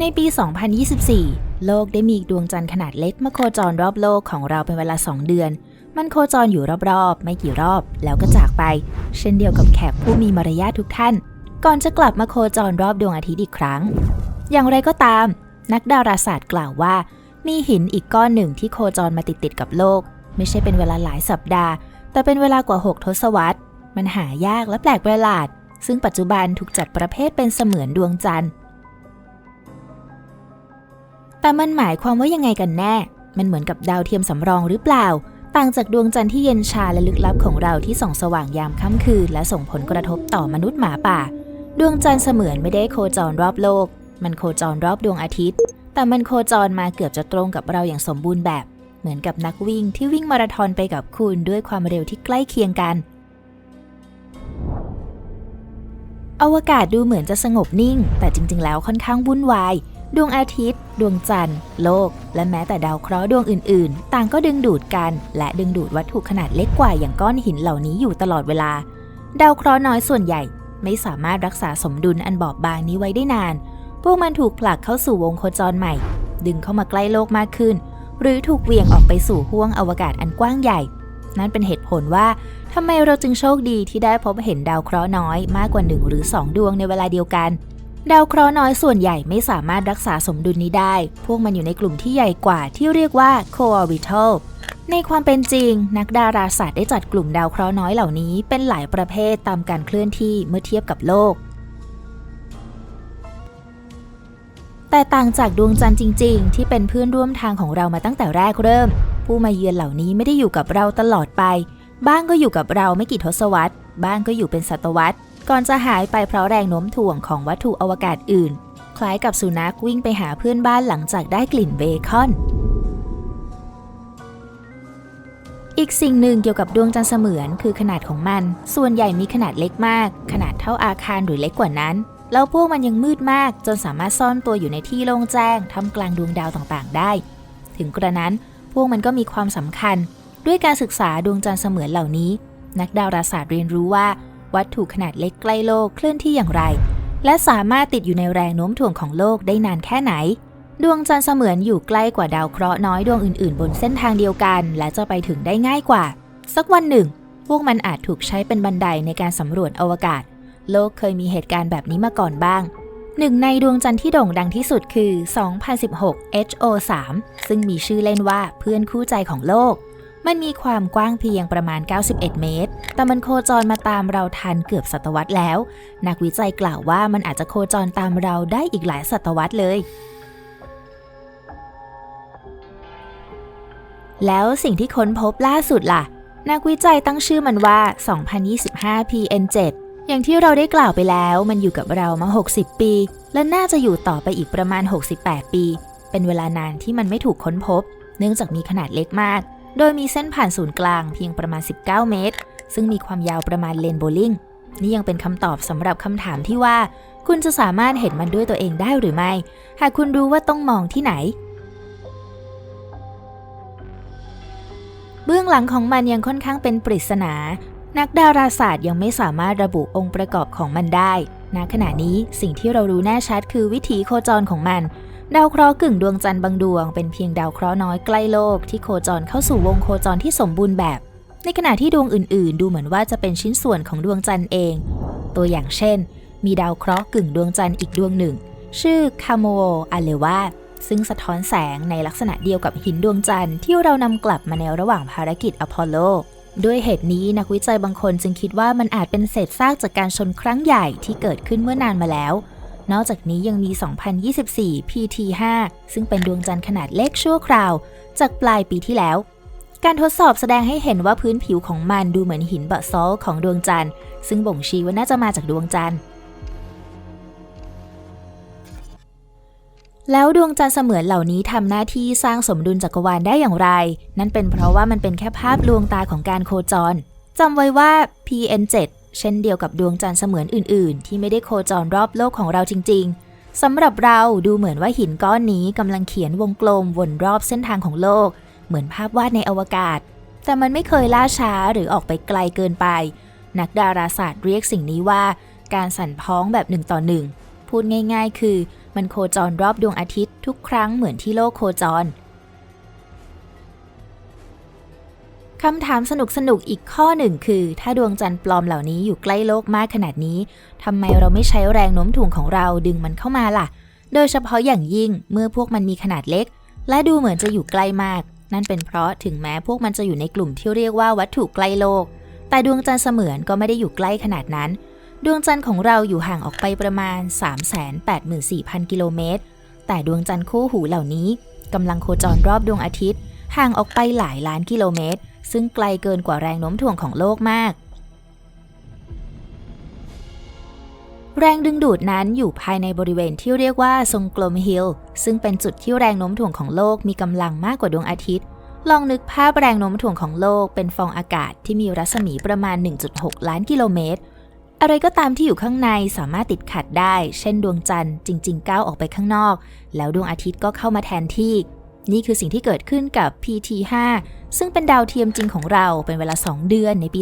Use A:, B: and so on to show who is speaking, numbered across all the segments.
A: ในปี 2024 โลกได้มีดวงจันทร์ขนาดเล็กมาโคจรรอบโลกของเราเป็นเวลา 2 เดือน มันโคจรอยู่รอบๆ ไม่กี่รอบแล้วก็จากไป เช่นเดียวกับแขกผู้มีมารยาททุกท่าน ก่อนจะกลับมาโคจรรอบดวงอาทิตย์อีกครั้ง อย่างไรก็ตาม นักดาราศาสตร์กล่าวว่า มีหินอีกก้อนหนึ่งที่โคจรมาติดๆกับโลก ไม่ใช่เป็นเวลาหลายสัปดาห์ แต่เป็นเวลากว่า 6 ทศวรรษ มันหายากและแปลกประหลาด ซึ่งปัจจุบันถูกจัดประเภทเป็นเสมือนดวงจันทร์ แต่มันหมายความว่ายังไงกันแน่ มันเหมือนกับดาวเทียมสำรองหรือเปล่า ต่างจากดวงจันทร์ที่เย็นชาและลึกลับของเราที่ส่องสว่างยามค่ำคืน และส่งผลกระทบต่อมนุษย์หมาป่า ดวงจันทร์เสมือนไม่ได้โคจรรอบโลก มันโคจรรอบดวงอาทิตย์ แต่มันโคจรมาเกือบจะตรงกับเราอย่างสมบูรณ์แบบ เหมือนกับนักวิ่งที่วิ่งมาราธอนไปกับคุณด้วยความเร็วที่ใกล้เคียงกัน อวกาศดูเหมือนจะสงบนิ่ง แต่จริง ๆ แล้วค่อนข้างวุ่นวาย ดวงอาทิตย์ ดวงจันทร์ โลก และแม้แต่ดาวเคราะห์ดวงอื่นๆ ต่างก็ดึงดูดกัน และดึงดูดวัตถุขนาดเล็กกว่าอย่างก้อนหินเหล่านี้อยู่ตลอดเวลา ดาวเคราะห์น้อยส่วนใหญ่ ไม่สามารถรักษาสมดุลอันบอบบางนี้ไว้ได้นาน พวกมันถูกผลักเข้าสู่วงโคจรใหม่ ดึงเข้ามาใกล้โลกมากขึ้น หรือถูกเวียงออกไปสู่ห้วงอวกาศอันกว้างใหญ่ นั่นเป็นเหตุผลว่าทำไมเราจึงโชคดีที่ได้พบเห็นดาวเคราะห์น้อยมากกว่าหนึ่งหรือสองดวงในเวลาเดียวกัน ดาวเคราะห์น้อยส่วนใหญ่ไม่สามารถรักษาสมดุลนี้ได้ พวกมันอยู่ในกลุ่มที่ใหญ่กว่าที่เรียกว่า co-orbital ในความเป็นจริง นักดาราศาสตร์ได้จัดกลุ่มดาวเคราะห์น้อยเหล่านี้เป็นหลายประเภทตามการเคลื่อนที่เมื่อเทียบกับโลก แต่ต่างจากดวงจันทร์จริง ๆ ที่เป็นเพื่อนร่วมทางของเรามาตั้งแต่แรกเริ่ม ผู้มาเยือนเหล่านี้ไม่ได้อยู่กับเราตลอดไป บ้างก็อยู่กับเราไม่กี่ทศวรรษ บ้างก็อยู่เป็นศตวรรษ ก่อนจะหายไปเพราะแรงโน้มถ่วงของวัตถุอวกาศอื่น คล้ายกับสุนัขวิ่งไปหาเพื่อนบ้านหลังจากได้กลิ่นเบคอน อีกสิ่งหนึ่งเกี่ยวกับดวงจันทร์เสมือนคือขนาดของมัน ส่วนใหญ่มีขนาดเล็กมาก ขนาดเท่าอาคารหรือเล็กกว่านั้น แล้วพวกมันยังมืดมาก จนสามารถซ่อนตัวอยู่ในที่โล่งแจ้งท่ามกลางดวงดาวต่างๆ ได้ ถึงกระนั้นพวกมันก็มีความสำคัญ ด้วยการศึกษาดวงจันทร์เสมือนเหล่านี้ นักดาราศาสตร์เรียนรู้ว่า วัตถุขนาดเล็กใกล้โลกเคลื่อนที่อย่างไร และสามารถติดอยู่ในแรงโน้มถ่วงของโลกได้นานแค่ไหน ดวงจันทร์เสมือนอยู่ใกล้กว่าดาวเคราะห์น้อยดวงอื่นๆ บนเส้นทางเดียวกัน และจะไปถึงได้ง่ายกว่า สักวันหนึ่ง พวกมันอาจถูกใช้เป็นบันไดในการสำรวจอวกาศ โลกเคยมีเหตุการณ์แบบนี้มาก่อนบ้างหนึ่งในดวงจันทร์ที่โด่งดังที่สุดคือ 2016 HO3 ซึ่งมีชื่อเล่นว่าเพื่อนคู่ใจของโลก มันมีความกว้างเพียงประมาณ 91 เมตร แต่มันโคจรมาตามเราทันเกือบศตวรรษแล้ว นักวิจัยกล่าวว่ามันอาจจะโคจรตามเราได้อีกหลายศตวรรษเลย แล้วสิ่งที่ค้นพบล่าสุดล่ะ นักวิจัยตั้งชื่อมันว่า 2025 PN7 อย่างที่เราได้กล่าวไปแล้ว มันอยู่กับเรามา 60 ปี และน่าจะอยู่ต่อไปอีกประมาณ 68 ปี เป็นเวลานานที่มันไม่ถูกค้นพบ เนื่องจากมีขนาดเล็กมาก โดยมีเส้นผ่านศูนย์กลางเพียงประมาณ 19 เมตร ซึ่งมีความยาวประมาณเลนโบลิ่ง นี่ยังเป็นคำตอบสำหรับคำถามที่ว่า คุณจะสามารถเห็นมันด้วยตัวเองได้หรือไม่ หากคุณรู้ว่าต้องมองที่ไหน เบื้องหลังของมันยังค่อนข้างเป็นปริศนา นักดาราศาสตร์ยังไม่สามารถระบุองค์ประกอบของมันได้ณขณะนี้สิ่งที่เรารู้แน่ชัดคือวิถีโคจรของมัน ดาวเคราะห์กึ่งดวงจันทร์บางดวง เป็นเพียงดาวเคราะห์น้อยใกล้โลกที่โคจรเข้าสู่วงโคจรที่สมบูรณ์แบบ ในขณะที่ดวงอื่น ๆ ดูเหมือนว่าจะเป็นชิ้นส่วนของดวงจันทร์เอง ตัวอย่างเช่น มีดาวเคราะห์กึ่งดวงจันทร์อีกดวงหนึ่ง ชื่อคาโมโออาเลวาซึ่งสะท้อนแสงในลักษณะเดียวกับหินดวงจันทร์ที่เรานำกลับมาในระหว่างภารกิจอพอลโลด้วยเหตุนี้นักวิจัยบางคนจึงคิดว่ามันอาจเป็นเศษซากจากการชนครั้งใหญ่ที่เกิดขึ้นเมื่อนานมาแล้ว นอกจากนี้ยังมี 2024 PT5 ซึ่งเป็นดวงจันทร์ขนาดเล็กชั่วคราว จากปลายปีที่แล้ว การทดสอบแสดงให้เห็นว่าพื้นผิวของมันดูเหมือนหินบะซอลของดวงจันทร์ ซึ่งบ่งชี้ว่าน่าจะมาจากดวงจันทร์ แล้วดวงจันทร์เสมือนเหล่านี้ทำหน้าที่สร้างสมดุลจักรวาลได้อย่างไร นั่นเป็นเพราะว่ามันเป็นแค่ภาพลวงตาของการโคจรจำไว้ว่า PN7 เช่นเดียวกับดวงจันทร์เสมือนอื่น ๆ ที่ไม่ได้โคจรรอบโลกของเราจริง ๆสำหรับเราดูเหมือนว่าหินก้อนนี้กำลังเขียนวงกลมวนรอบเส้นทางของโลก เหมือนภาพวาดในอวกาศ แต่มันไม่เคยล่าช้าหรือออกไปไกลเกินไป นักดาราศาสตร์เรียกสิ่งนี้ว่า การสั่นพ้องแบบหนึ่งต่อหนึ่งพูดง่าย ๆ คือ มันโคจรรอบดวงอาทิตย์ทุกครั้งเหมือนที่โลกโคจร คำถามสนุกสนุกอีกข้อหนึ่งคือ ถ้าดวงจันทร์ปลอมเหล่านี้อยู่ใกล้โลกมากขนาดนี้ทำไมเราไม่ใช้แรงโน้มถ่วงของเราดึงมันเข้ามาล่ะ โดยเฉพาะอย่างยิ่งเมื่อพวกมันมีขนาดเล็ก และดูเหมือนจะอยู่ใกล้มาก นั่นเป็นเพราะถึงแม้พวกมันจะอยู่ในกลุ่มที่เรียกว่าวัตถุใกล้โลก แต่ดวงจันทร์เสมือนก็ไม่ได้อยู่ใกล้ขนาดนั้น ดวงจันทร์ของเราอยู่ห่างออกไปประมาณ 384,000 กิโลเมตร แต่ดวงจันทร์คู่หูเหล่านี้กำลังโคจรรอบดวงอาทิตย์ ห่างออกไปหลายล้านกิโลเมตร ซึ่งไกลเกินกว่าแรงโน้มถ่วงของโลกมาก แรงดึงดูดนั้นอยู่ภายในบริเวณที่เรียกว่าทรงกลมฮิลซึ่งเป็นจุดที่แรงโน้มถ่วงของโลกมีกำลังมากกว่าดวงอาทิตย์ ลองนึกภาพแรงโน้มถ่วงของโลกเป็นฟองอากาศที่มีรัศมีประมาณ 1.6 ล้านกิโลเมตรอะไรก็ตามที่อยู่ข้างในสามารถติดขัดได้ เช่นดวงจันทร์จริง ๆ ก้าวออกไปข้างนอก แล้วดวงอาทิตย์ก็เข้ามาแทนที่ นี่คือสิ่งที่เกิดขึ้นกับ PT5 ซึ่งเป็นดาวเทียมจริงของเราเป็นเวลา 2 เดือนในปี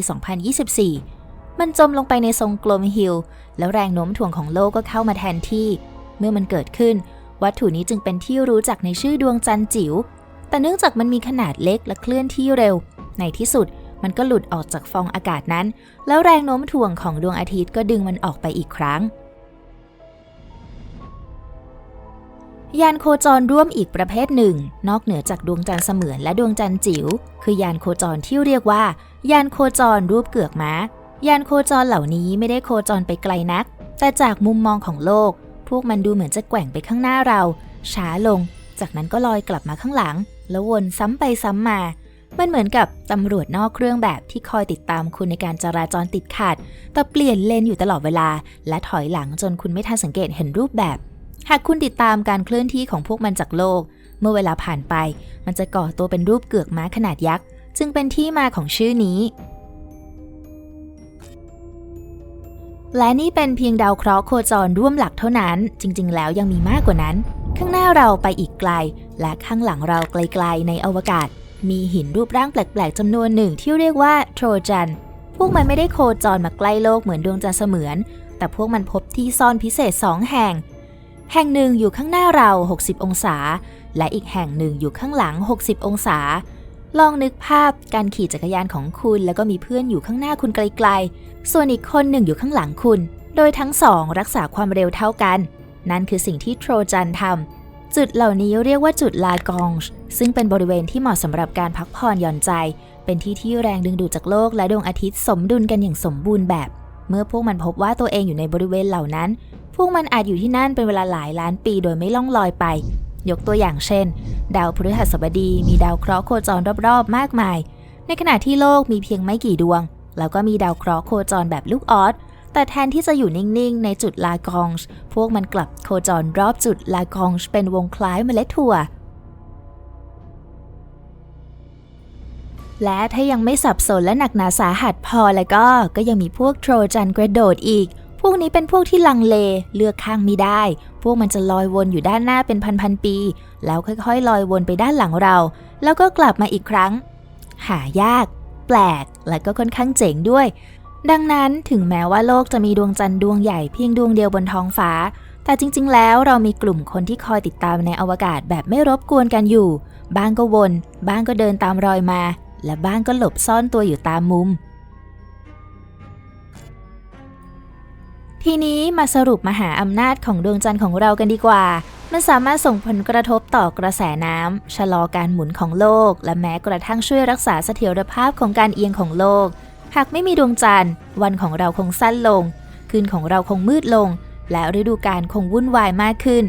A: 2024 มันจมลงไปในทรงกลมฮิลแล้วแรงโน้มถ่วงของโลกก็เข้ามาแทนที่ เมื่อมันเกิดขึ้น วัตถุนี้จึงเป็นที่รู้จักในชื่อดวงจันทร์จิ๋ว แต่เนื่องจากมันมีขนาดเล็กและเคลื่อนที่เร็ว ในที่สุดมันก็หลุดออกจากฟองอากาศนั้น แล้วแรงโน้มถ่วงของดวงอาทิตย์ก็ดึงมันออกไปอีกครั้ง ยานโคจรร่วมอีกประเภทหนึ่ง นอกเหนือจากดวงจันทร์เสมือนและดวงจันทร์จิ๋วคือยานโคจรที่เรียกว่า ยานโคจรรูปเกือกม้า ยานโคจรเหล่านี้ไม่ได้โคจรไปไกลนัก แต่จากมุมมองของโลก พวกมันดูเหมือนจะแกว่งไปข้างหน้าเรา ช้าลง จากนั้นก็ลอยกลับมาข้างหลัง แล้ววนซ้ำไปซ้ำมา มันเหมือนกับตำรวจนอกเครื่องแบบที่คอยติดตามคุณในการจราจรติดขัดแต่เปลี่ยนเลนอยู่ตลอดเวลา และถอยหลังจนคุณไม่ทันสังเกตเห็นรูปแบบ หากคุณติดตามการเคลื่อนที่ของพวกมันจากโลก เมื่อเวลาผ่านไป มันจะก่อตัวเป็นรูปเกือกม้าขนาดยักษ์ จึงเป็นที่มาของชื่อนี้ และนี่เป็นเพียงดาวเคราะห์โคจรร่วมหลักเท่านั้น จริง ๆ แล้วยังมีมากกว่านั้น ข้างหน้าเราไปอีกไกล และข้างหลังเราไกล ๆ ในอวกาศ มีหินรูปร่างแปลก ๆจำนวนหนึ่งที่เรียกว่าโทรจันพวกมันไม่ได้โคจรมาใกล้โลกเหมือนดวงจันทร์เสมือน แต่พวกมันพบที่ซ่อนพิเศษสองแห่ง แห่งหนึ่งอยู่ข้างหน้าเรา 60 องศา และอีกแห่งหนึ่งอยู่ข้างหลัง 60 องศา ลองนึกภาพการขี่จักรยานของคุณ แล้วก็มีเพื่อนอยู่ข้างหน้าคุณไกลๆ ส่วนอีกคนหนึ่งอยู่ข้างหลังคุณ โดยทั้งสองรักษาความเร็วเท่ากัน นั่นคือสิ่งที่โทรจันทำจุดเหล่านี้เรียกว่าจุดลากองช์ซึ่งเป็นบริเวณที่เหมาะสำหรับการพักผ่อนหย่อนใจ เป็นที่ที่แรงดึงดูดจากโลกและดวงอาทิตย์สมดุลกันอย่างสมบูรณ์แบบ เมื่อพวกมันพบว่าตัวเองอยู่ในบริเวณเหล่านั้น พวกมันอาจอยู่ที่นั่นเป็นเวลาหลายล้านปีโดยไม่ล่องลอยไป ยกตัวอย่างเช่น ดาวพฤหัสบดีมีดาวเคราะห์โคจรรอบๆ มากมาย ในขณะที่โลกมีเพียงไม่กี่ดวง แล้วก็มีดาวเคราะห์โคจรแบบลูกออสแต่แทนที่จะอยู่นิ่งๆ ในจุดลากองช์พวกมันกลับโคจรรอบจุดลากองช์เป็นวงคล้ายเมล็ดถั่ว และถ้ายังไม่สับสนและหนักหนาสาหัสพอแล้วก็ก็ยังมีพวกโทรจันกระโดดอีก พวกนี้เป็นพวกที่ลังเลเลือกข้างไม่ได้ พวกมันจะลอยวนอยู่ด้านหน้าเป็นพันๆปี แล้วค่อยๆ ลอยวนไปด้านหลังเรา แล้วก็กลับมาอีกครั้ง หายาก แปลก และก็ค่อนข้างเจ๋งด้วย ดังนั้นถึงแม้ว่าโลกจะมีดวงจันทร์ดวงใหญ่เพียงดวงเดียวบนท้องฟ้า แต่จริง ๆ แล้วเรามีกลุ่มคนที่คอยติดตามในอวกาศแบบไม่รบกวนกันอยู่ บ้างก็วน บ้างก็เดินตามรอยมา และบ้างก็หลบซ่อนตัวอยู่ตามมุม ทีนี้มาสรุปมหาอำนาจของดวงจันทร์ของเรากันดีกว่า มันสามารถส่งผลกระทบต่อกระแสน้ำชะลอการหมุนของโลก และแม้กระทั่งช่วยรักษาเสถียรภาพของการเอียงของโลก หากไม่มีดวงจันทร์ วันของเราคงสั้นลง คืนของเราคงมืดลง และฤดูกาลคงวุ่นวายมากขึ้น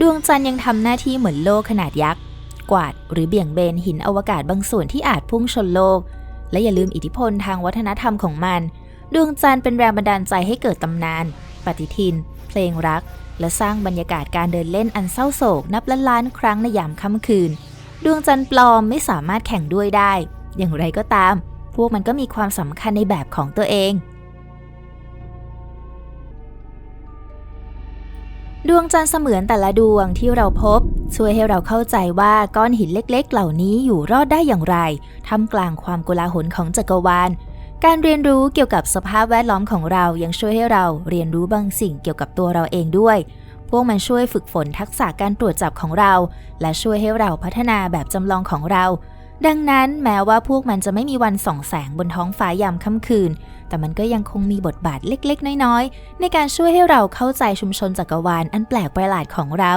A: ดวงจันทร์ยังทำหน้าที่เหมือนโลกขนาดยักษ์ กวาดหรือเบี่ยงเบนหินอวกาศบางส่วนที่อาจพุ่งชนโลก และอย่าลืมอิทธิพลทางวัฒนธรรมของมัน ดวงจันทร์เป็นแรงบันดาลใจให้เกิดตำนาน ปฏิทิน เพลงรัก และสร้างบรรยากาศการเดินเล่นอันเศร้าโศกนับล้านล้านครั้งในยามค่ำคืน ดวงจันทร์ปลอมไม่สามารถแข่งด้วยได้ อย่างไรก็ตาม พวกมันก็มีความสำคัญในแบบของตัวเอง ดวงจันทร์เสมือนแต่ละดวงที่เราพบ ช่วยให้เราเข้าใจว่าก้อนหินเล็ก ๆ เหล่านี้อยู่รอดได้อย่างไรท่ามกลางความโกลาหลของจักรวาล การเรียนรู้เกี่ยวกับสภาพแวดล้อมของเรายังช่วยให้เราเรียนรู้บางสิ่งเกี่ยวกับตัวเราเองด้วย พวกมันช่วยฝึกฝนทักษะการตรวจจับของเรา และช่วยให้เราพัฒนาแบบจำลองของเรา ดังนั้นแม้ว่าพวกมันจะไม่มีวันส่องแสงบนท้องฟ้ายามค่ำคืน แต่มันก็ยังคงมีบทบาทเล็กๆ น้อยๆ ในการช่วยให้เราเข้าใจชุมชนจักรวาลอันแปลกประหลาดของเรา